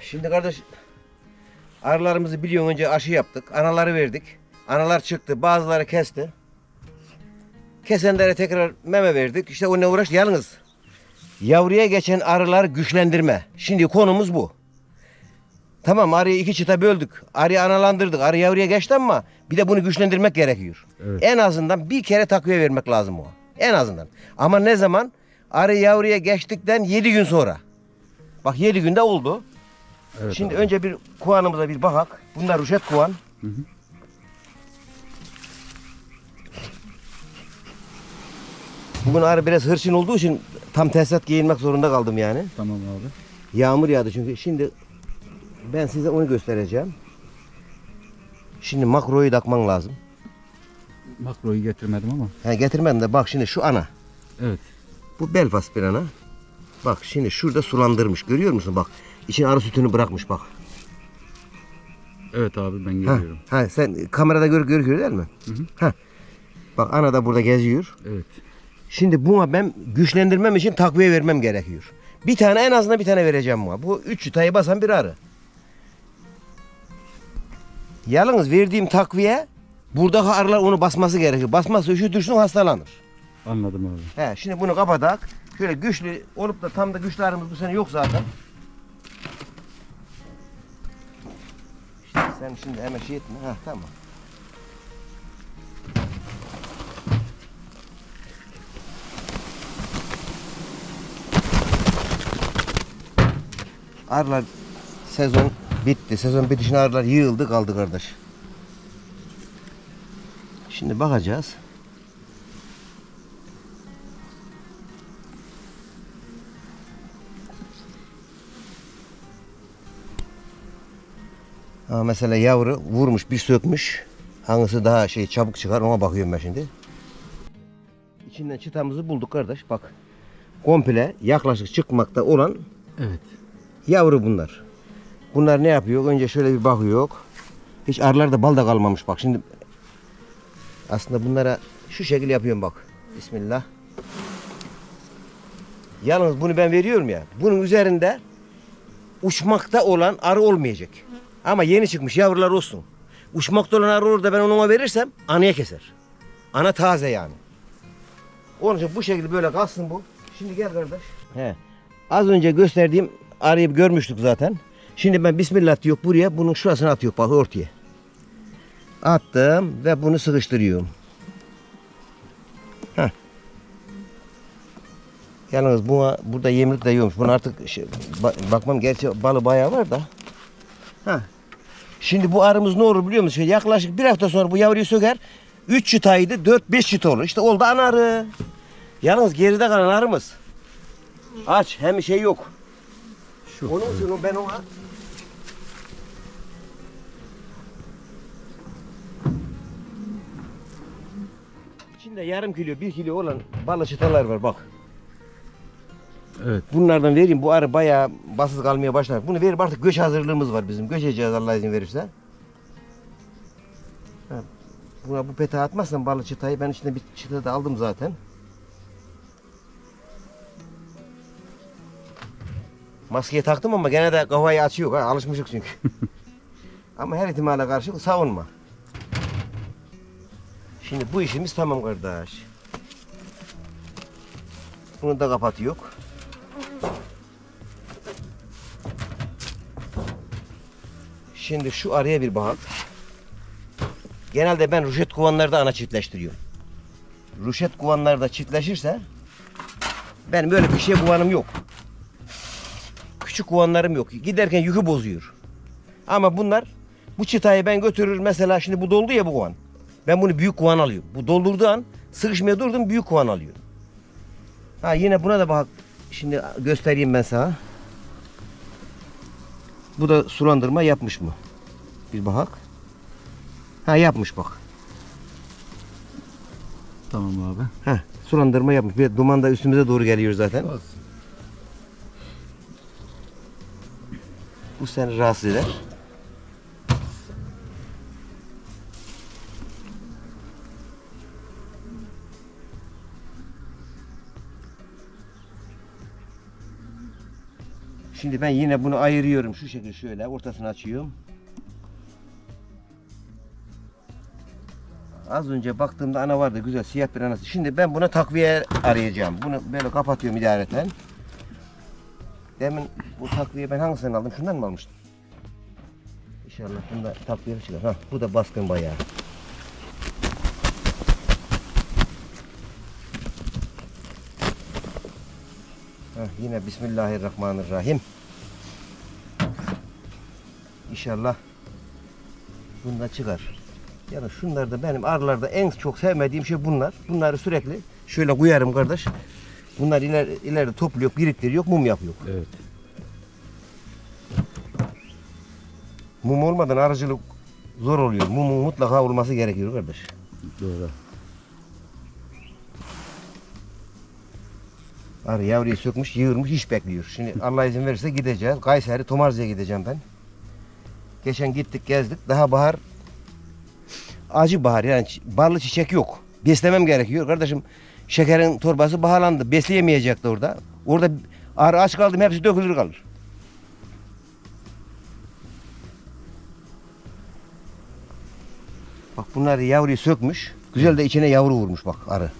Şimdi kardeş arılarımızı biliyorsun önce aşı yaptık. Anaları verdik. Analar çıktı. Bazıları kesti. Kesenlere tekrar meme verdik. İşte onunla uğraş. Yalnız yavruya geçen arıları güçlendirme. Şimdi konumuz bu. Tamam arıyı iki çıta böldük. Arıyı analandırdık. Arı yavruya geçti ama bir de bunu güçlendirmek gerekiyor. Evet. En azından bir kere takviye vermek lazım o. En azından. Ama ne zaman? Arı yavruya geçtikten 7 gün sonra. Bak 7 günde oldu. Evet Şimdi abi. önce bir kuanımıza bir bakak. Bunlar ruşet kuan. Hı hı. Bugün arı biraz hırçın olduğu için tam tesisat giyinmek zorunda kaldım yani. Tamam abi. Yağmur yağdı çünkü. Şimdi ben size onu göstereceğim. Şimdi makroyu takman lazım. Makroyu getirmedim ama. Ha, getirmedim de bak şimdi şu ana. Evet. Bu Belfast bir ana. Bak şimdi şurada sulandırmış. Görüyor musun bak. İçine arı sütünü bırakmış bak. Evet abi ben Ha, geliyorum. ha sen kamerada gör, görüyor değil mi? Ha. Bak ana da burada geziyor. Evet. Şimdi buna ben güçlendirmem için takviye vermem gerekiyor. Bir tane en azından bir tane vereceğim buna. Bu üç çıtayı basan bir arı. Yalnız verdiğim takviye buradaki arılar onu basması gerekiyor. Basmazsa üşütürsün hastalanır. Anladım abi. He, şimdi bunu kapatak. Şöyle güçlü olup da tam da güçlü arımız bu sene yok zaten. Sen şimdi hemen şey etme. Ha tamam. Arılar sezon bitti. Sezon bitişine arılar yığıldı kaldı kardeş. Şimdi bakacağız. Ha, mesela yavru vurmuş bir sökmüş. Hangisi daha şey çabuk çıkar ona bakıyorum ben şimdi. İçinden çıtamızı bulduk kardeş bak. Komple yaklaşık çıkmakta olan Evet. yavru bunlar. Bunlar ne yapıyor? Önce şöyle bir bakıyor. Hiç arılarda bal da kalmamış bak. Şimdi aslında bunlara şu şekil yapıyorum bak. Bismillah. Yalnız bunu ben veriyorum ya. Bunun üzerinde uçmakta olan arı olmayacak. Ama yeni çıkmış yavrular olsun. Uçmakta olan arı olur da ben onu verirsem anaya keser. Ana taze yani. Onun için bu şekilde böyle kalsın bu. Şimdi gel kardeş. He. Az önce gösterdiğim arıyı görmüştük zaten. Şimdi ben bismillah diyor buraya bunun şurasına atıyor bak ortaya. Attım ve bunu sıkıştırıyorum. Heh. Yalnız buna burada yemlik de yiyormuş. Bunu artık şey, ba- bakmam gerçi balı bayağı var da. Heh. Şimdi bu arımız ne olur biliyor musun? Yaklaşık bir hafta sonra bu yavruyu söker. 3 çıtaydı 4-5 çıta olur. İşte oldu ana arı. Yalnız geride kalan arımız. Aç hem şey yok. Şu. Onun için ben ona İçinde yarım kilo, bir kilo olan balı çıtalar var bak. Evet. Bunlardan vereyim. Bu arı bayağı basız kalmaya başlar. Bunu verip artık göç hazırlığımız var bizim. Göçeceğiz Allah izin verirse. Ha, Buna bu pete atmazsan balı çıtayı ben içinde bir çıta da aldım zaten. Maskeyi taktım ama gene de kafayı açıyor. Ha, alışmışık çünkü. ama her ihtimale karşı savunma. Şimdi bu işimiz tamam kardeş. Bunu da kapatıyor. Şimdi şu araya bir bak. Genelde ben ruşet kovanlarda ana çiftleştiriyorum. Ruşet kovanlarda çiftleşirse benim böyle bir şey kovanım yok. Küçük kovanlarım yok. Giderken yükü bozuyor. Ama bunlar bu çıtayı ben götürür mesela şimdi bu doldu ya bu kovan. Ben bunu büyük kovan alıyorum. Bu doldurduğu an sıkışmaya durdum büyük kovan alıyor. Ha yine buna da bak. Şimdi göstereyim ben sana. Bu da sulandırma yapmış mı? Bir bak. Ha yapmış bak. Tamam abi. Ha sulandırma yapmış. Bir duman da üstümüze doğru geliyor zaten. Bu seni rahatsız eder. Şimdi ben yine bunu ayırıyorum. Şu şekilde şöyle ortasını açıyorum. Az önce baktığımda ana vardı güzel siyah bir anası. Şimdi ben buna takviye arayacağım. Bunu böyle kapatıyorum idareten. Demin bu takviye ben hangisinden aldım? Şundan mı almıştım? İnşallah bunda takviye çıkar. Ha, bu da baskın bayağı. Ha, yine Bismillahirrahmanirrahim. İnşallah bunda çıkar. Yani şunlar da benim arılarda en çok sevmediğim şey bunlar. Bunları sürekli şöyle koyarım kardeş. Bunlar iler, ileride topluyor, biriktiriyor, mum yapıyor. Evet. Mum olmadan arıcılık zor oluyor. Mumun mutlaka olması gerekiyor kardeş. Doğru. Arı yavruyu sökmüş, yığılmış, iş bekliyor. Şimdi Allah izin verirse gideceğiz. Kayseri, Tomarca'ya gideceğim ben. Geçen gittik, gezdik. Daha bahar, acı bahar yani ballı çiçek yok. Beslemem gerekiyor. Kardeşim şekerin torbası bahalandı. Besleyemeyecekti orada. Orada arı aç kaldım, hepsi dökülür kalır. Bak bunlar yavruyu sökmüş. Güzel de içine yavru vurmuş bak arı.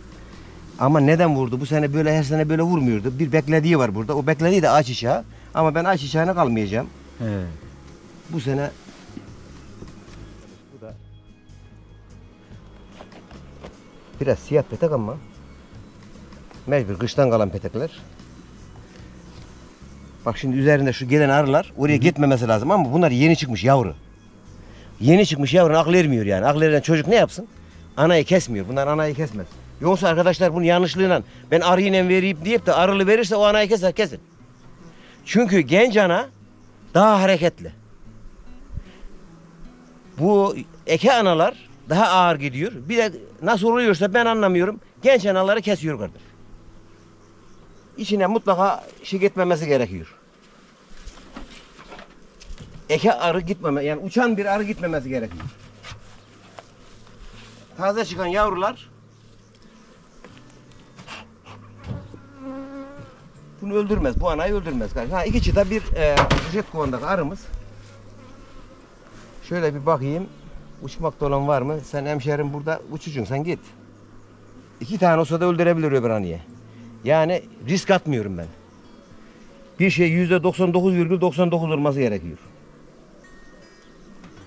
Ama neden vurdu? Bu sene böyle her sene böyle vurmuyordu. Bir beklediği var burada. O beklediği de ağaç çiçeği. Ama ben ağaç çiçeğine kalmayacağım. He. Bu sene bu da biraz siyah petek ama mecbur kıştan kalan petekler. Bak şimdi üzerinde şu gelen arılar oraya gitmemesi lazım ama bunlar yeni çıkmış yavru. Yeni çıkmış yavru aklı ermiyor yani. Aklı eren çocuk ne yapsın? Anayı kesmiyor. Bunlar anayı kesmez. Yoksa arkadaşlar bunu yanlışlığıyla ben arıyla vereyim deyip de arılı verirse o anayı keser kesin. Çünkü genç ana daha hareketli. Bu eke analar daha ağır gidiyor. Bir de nasıl oluyorsa ben anlamıyorum. Genç anaları kesiyor kardeş. İçine mutlaka şey gitmemesi gerekiyor. Eke arı gitmeme yani uçan bir arı gitmemesi gerekiyor. Taze çıkan yavrular bunu öldürmez. Bu anayı öldürmez. Ha iki çıta bir e, jet kovandaki arımız. Şöyle bir bakayım. Uçmakta olan var mı? Sen hemşerim burada uçucun sen git. İki tane olsa da öldürebilir öbür aniye. Yani risk atmıyorum ben. Bir şey yüzde 99,99 olması gerekiyor.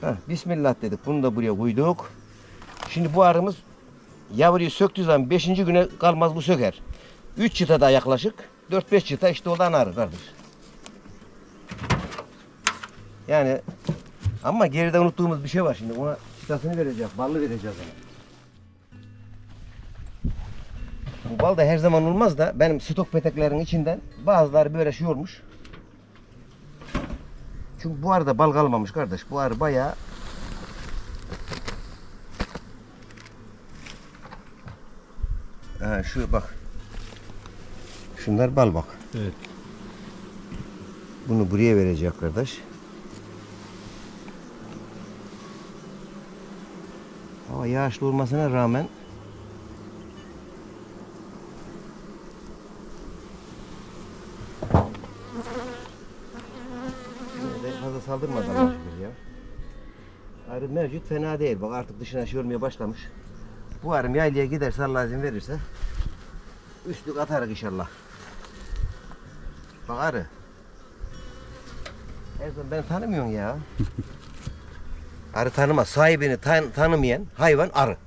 Heh, Bismillah dedik. Bunu da buraya koyduk. Şimdi bu arımız yavruyu söktüğü zaman 5. güne kalmaz bu söker. 3 çıta da yaklaşık. 4-5 çıta işte olan arı kardeş. Yani ama geride unuttuğumuz bir şey var şimdi. Ona çıtasını vereceğiz. Ballı vereceğiz ona. Bu bal da her zaman olmaz da benim stok peteklerin içinden bazıları böyle şey olmuş. Çünkü bu arada bal kalmamış kardeş. Bu arı bayağı Ha şu bak. Şunlar bal bak. Evet. Bunu buraya verecek kardeş. Hava yağışlı olmasına rağmen fazla saldırmadı Allah'a şükür ya. Arı mevcut fena değil. Bak artık dışına şey olmaya başlamış. Bu arım yaylaya giderse Allah izin verirse üstlük atarız inşallah. Bak arı. Zaman ben tanımıyorsun ya. arı tanımaz. Sahibini tan- tanımayan hayvan arı.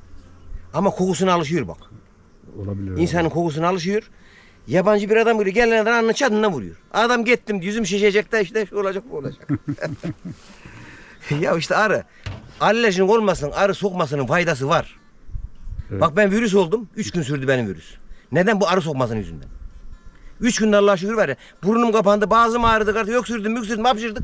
Ama kokusuna alışıyor bak. Olabilir. İnsanın kokusuna alışıyor. Yabancı bir adam geliyor. Gelen adam alnının çatına vuruyor. Adam gittim yüzüm şişecek de işte şu olacak bu olacak. ya işte arı. Alerjin olmasın arı sokmasının faydası var. Evet. Bak ben virüs oldum. Üç gün sürdü benim virüs. Neden? Bu arı sokmasının yüzünden. Üç günde Allah'a şükür var ya. Burnum kapandı, boğazım ağrıdı, artık öksürdüm, müksürdüm, hapşırdık.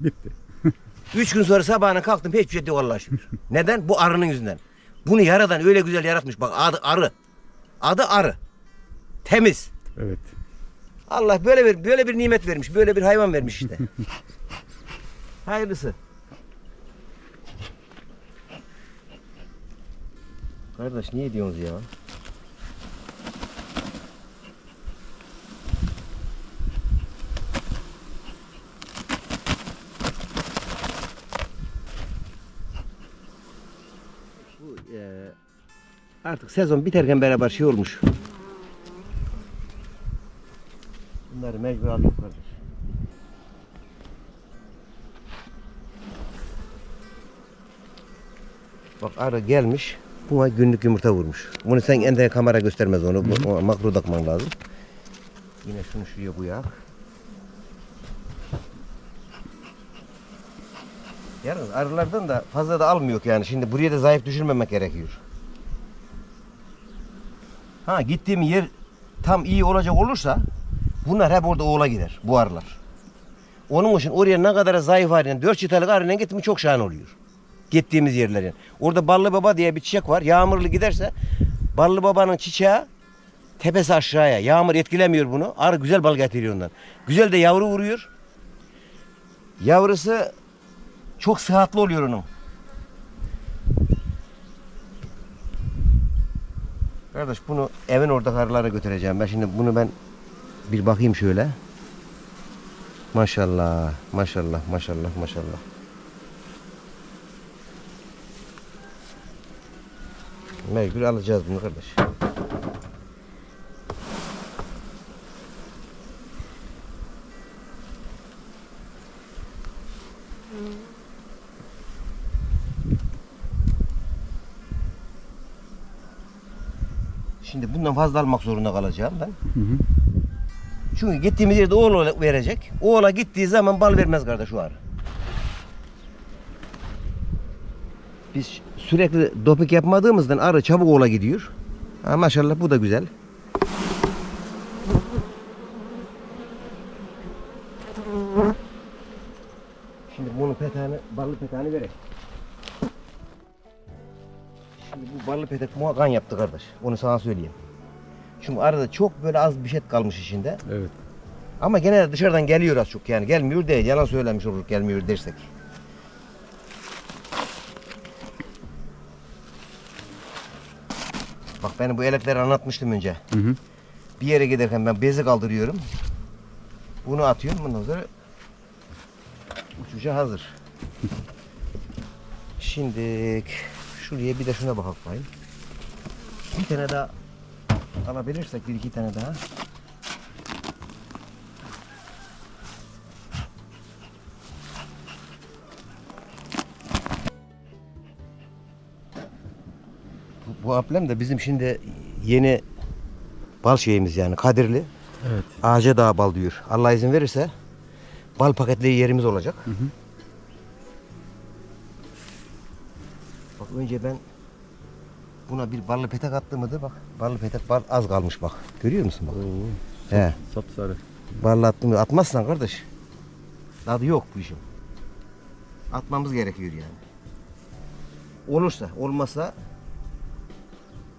Bitti. Üç gün sonra sabahına kalktım hiçbir şey yok Allah'a şükür. Neden? Bu arının yüzünden. Bunu yaradan öyle güzel yaratmış. Bak adı arı. Adı arı. Temiz. Evet. Allah böyle bir böyle bir nimet vermiş. Böyle bir hayvan vermiş işte. Hayırlısı. Kardeş niye diyorsunuz ya? Artık sezon biterken beraber şey olmuş. Bunları mecbur aldık kardeş. Bak arı gelmiş. Buna günlük yumurta vurmuş. Bunu sen ende kamera göstermez onu. Bu- ona makro takman lazım. Yine şunu şuraya koyak. Yalnız arılardan da fazla da almıyor yani. Şimdi buraya da zayıf düşürmemek gerekiyor. Ha gittiğim yer tam iyi olacak olursa bunlar hep orada oğula gider bu arılar. Onun için oraya ne kadar zayıf arıyla, dört çıtalık arıyla gittim çok şahane oluyor. Gittiğimiz yerlerin. Orada Ballı Baba diye bir çiçek var. Yağmurlu giderse Ballı Baba'nın çiçeği tepesi aşağıya. Yağmur etkilemiyor bunu. Arı güzel bal getiriyor ondan. Güzel de yavru vuruyor. Yavrusu çok sıhhatli oluyor onun. Kardeş bunu evin orada karılara götüreceğim. Ben şimdi bunu ben bir bakayım şöyle. Maşallah, maşallah, maşallah, maşallah. Mecbur alacağız bunu kardeş. Şimdi bundan fazla almak zorunda kalacağım ben. Hı hı. Çünkü gittiğimiz yerde oğul verecek. Oğula gittiği zaman bal vermez kardeş şu arı. Biz sürekli dopik yapmadığımızdan arı çabuk oğula gidiyor. Ha, maşallah bu da güzel. Şimdi bunun peteğini, ballı peteğini verek. Ballı petek muha kan yaptı kardeş. Onu sana söyleyeyim. Çünkü arada çok böyle az bir şey kalmış içinde. Evet. Ama gene de dışarıdan geliyor az çok yani. Gelmiyor değil. Yalan söylemiş olur gelmiyor dersek. Bak ben bu elekleri anlatmıştım önce. Hı hı. Bir yere giderken ben bezi kaldırıyorum. Bunu atıyorum bundan sonra uçuşa hazır. Şimdi şuraya bir de şuna bakayım. Bir tane daha alabilirsek bir iki tane daha. Bu, bu ablem de bizim şimdi yeni bal şeyimiz yani Kadirli. Evet. Ağaca daha bal diyor. Allah izin verirse bal paketli yerimiz olacak. Hı hı. Önce ben buna bir ballı petek attığımda bak ballı petek bal az kalmış bak. Görüyor musun bak? Oo. He. Sapsarı. Ballı attım atmazsan kardeş. Tadı yok bu işin. Atmamız gerekiyor yani. Olursa olmazsa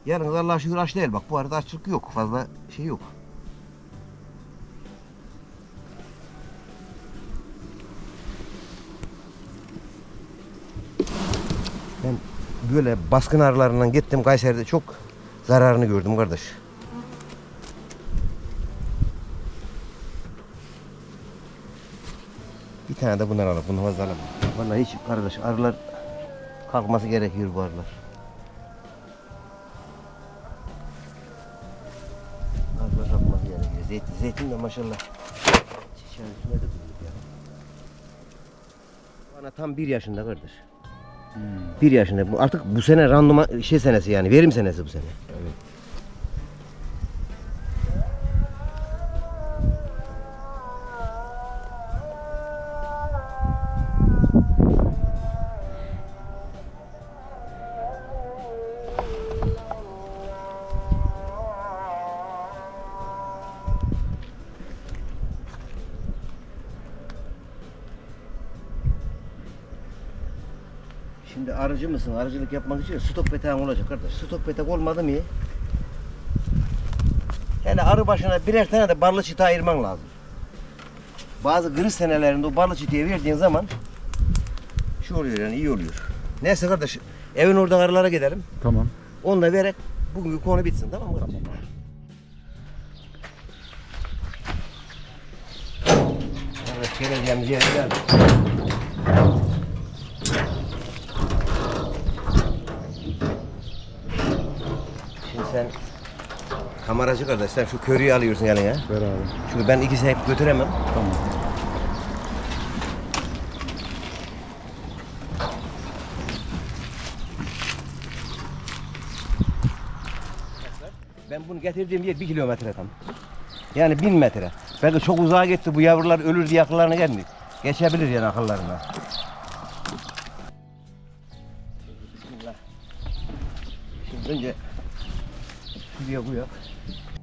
Yalnız Allah'a şükür aç değil bak bu arada açlık yok fazla şey yok. Böyle baskın arılarından gittim Kayseri'de çok zararını gördüm kardeş. Bir tane de bundan alalım. Bunu fazla alalım. Vallahi hiç kardeş arılar kalkması gerekiyor bu arılar. Arılar kalkması gerekiyor. Zeytin, zeytin de maşallah. Çiçeğin üstüne de duruyor. Bana tam bir yaşında kardeş. Bir yaşında. Bu artık bu sene randıman şey senesi yani verim senesi bu sene. Mısın? Arıcılık yapmak için stok peteğin olacak kardeş. Stok petek olmadı mı? Hele arı başına birer tane de barlı çita ayırman lazım. Bazı kırış senelerinde o barlı çitaya verdiğin zaman şu oluyor yani iyi oluyor. Neyse kardeş evin orada arılara gidelim. Tamam. Onu da vererek bugünkü konu bitsin tamam mı kardeş? Evet geleceğimiz yere geldik. Kameracı kardeş sen şu körüyü alıyorsun eline. Ver abi. Çünkü ben ikisini hep götüremem. Tamam. Ben bunu getirdiğim yer bir kilometre tam. Yani bin metre. Belki çok uzağa gitti bu yavrular ölür diye akıllarına gelmiyor. Geçebilir yani akıllarına. Bismillah. Şimdi önce şuraya koyak.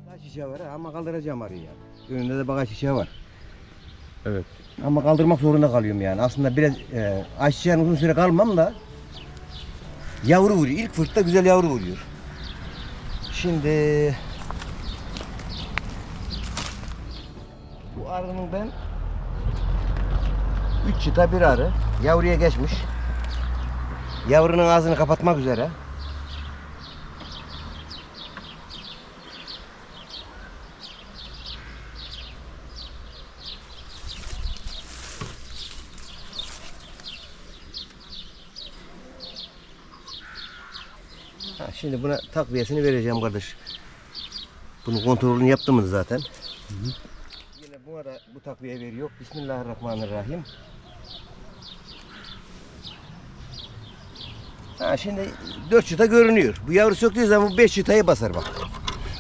Bagaj şişe var ha, ama kaldıracağım arıyı ya. Önünde de bagaj şişe var. Evet. Ama kaldırmak zorunda kalıyorum yani. Aslında biraz e, ayçiçeğin uzun süre kalmam da yavru vuruyor. İlk fırtta güzel yavru vuruyor. Şimdi bu arının ben 3 çıta bir arı yavruya geçmiş. Yavrunun ağzını kapatmak üzere. Şimdi buna takviyesini vereceğim kardeş. Bunun kontrolünü yaptım zaten. Yine buna da bu takviye veriyor. Bismillahirrahmanirrahim. Ha şimdi dört çıta görünüyor. Bu yavru söktüğü zaman bu beş çıtayı basar bak.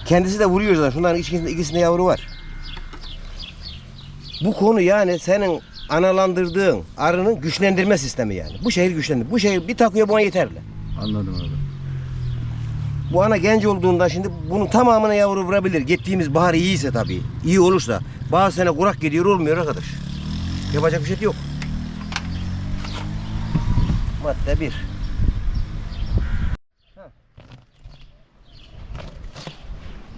Kendisi de vuruyor zaten. Şunların ikisinde, ikisinde yavru var. Bu konu yani senin analandırdığın arının güçlendirme sistemi yani. Bu şehir güçlendir. Bu şehir bir takviye buna yeterli. Anladım abi. Bu ana genç olduğunda şimdi bunun tamamına yavru vurabilir. Gittiğimiz bahar iyiyse tabii. İyi olursa. Bazı sene kurak gidiyor olmuyor arkadaş. Yapacak bir şey yok. Madde bir. Ha.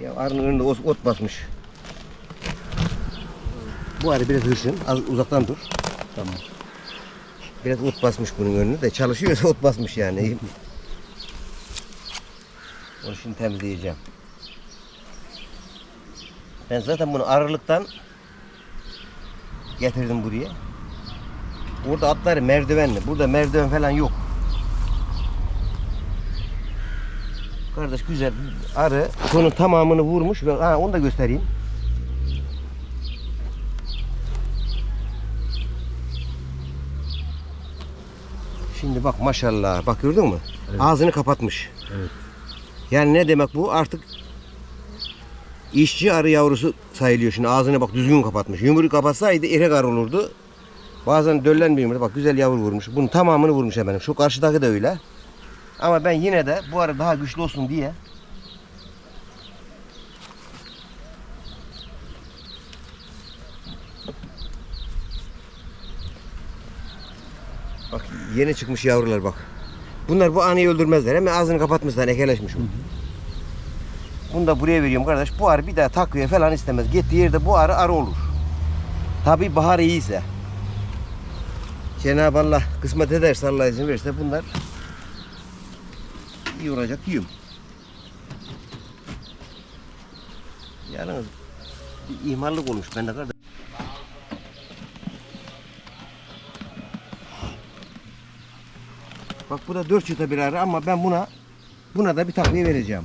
Ya arının önünde ot, ot basmış. Bu arı biraz hırçın. Az uzaktan dur. Tamam. Biraz ot basmış bunun önüne de çalışıyorsa ot basmış yani. Onu şimdi temizleyeceğim. Ben zaten bunu arılıktan getirdim buraya. Burada atları merdivenli. Burada merdiven falan yok. Kardeş güzel arı bunun tamamını vurmuş ve ha, onu da göstereyim. Şimdi bak maşallah. Bak gördün mü? Evet. Ağzını kapatmış. Evet. Yani ne demek bu? Artık işçi arı yavrusu sayılıyor şimdi. Ağzını bak düzgün kapatmış. Yumruğu kapatsaydı erek arı olurdu. Bazen döllenmiyor. Bak güzel yavru vurmuş. Bunun tamamını vurmuş hemen. Şu karşıdaki de öyle. Ama ben yine de bu arı daha güçlü olsun diye Bak yeni çıkmış yavrular bak. Bunlar bu anıyı öldürmezler. Hemen ağzını kapatmışlar, ekeleşmiş bu. Bunu da buraya veriyorum kardeş. Bu arı bir daha takviye falan istemez. Gittiği yerde bu arı arı olur. Tabi bahar iyiyse. Cenab-ı Allah kısmet ederse Allah izin verirse bunlar iyi olacak diyorum. Yalnız bir ihmallık olmuş bende kardeş. Bak bu da dört çıta bir arı ama ben buna buna da bir takviye vereceğim.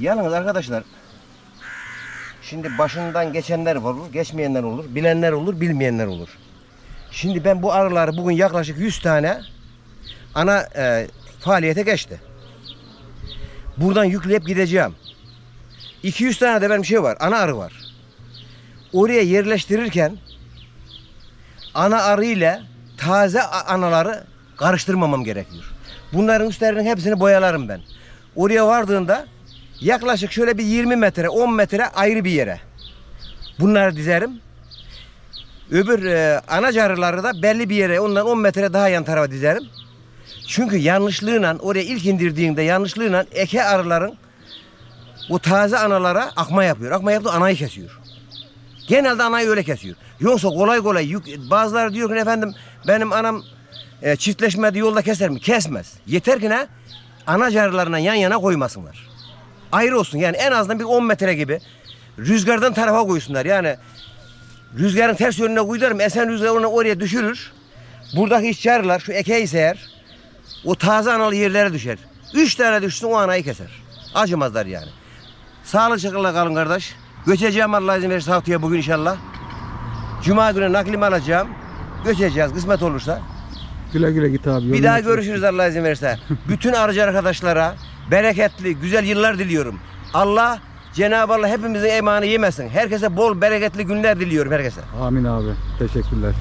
Yalnız arkadaşlar şimdi başından geçenler olur, geçmeyenler olur, bilenler olur, bilmeyenler olur. Şimdi ben bu arıları bugün yaklaşık 100 tane ana e, faaliyete geçti. Buradan yükleyip gideceğim. 200 tane de benim şey var, ana arı var. Oraya yerleştirirken ana arı ile taze anaları karıştırmamam gerekiyor. Bunların üstlerinin hepsini boyalarım ben. Oraya vardığında yaklaşık şöyle bir 20 metre 10 metre ayrı bir yere. Bunları dizerim. Öbür e, ana arıları da belli bir yere ondan 10 metre daha yan tarafa dizerim. Çünkü yanlışlığıyla oraya ilk indirdiğinde yanlışlığıyla eke arıların o taze analara akma yapıyor. Akma yaptı anayı kesiyor. Genelde anayı öyle kesiyor. Yoksa kolay kolay yük, bazıları diyor ki efendim benim anam e, çiftleşmedi yolda keser mi? Kesmez. Yeter ki ne? Ana carılarına yan yana koymasınlar. Ayrı olsun yani en azından bir 10 metre gibi rüzgardan tarafa koysunlar. Yani rüzgarın ters yönüne koyarım esen rüzgar onu oraya düşürür. Buradaki işçiler şu ekeği eğer o taze analı yerlere düşer. Üç tane düşsün o anayı keser. Acımazlar yani. Sağlık şakırla kalın kardeş. Göçeceğim Allah izin verirse haftaya bugün inşallah. Cuma günü naklimi alacağım. Göçeceğiz kısmet olursa. Güle güle git abi. Bir daha görüşürüz Allah izin verirse. Bütün arıcı arkadaşlara bereketli, güzel yıllar diliyorum. Allah Cenab-ı Allah hepimizin emanı yemesin. Herkese bol bereketli günler diliyorum herkese. Amin abi. Teşekkürler.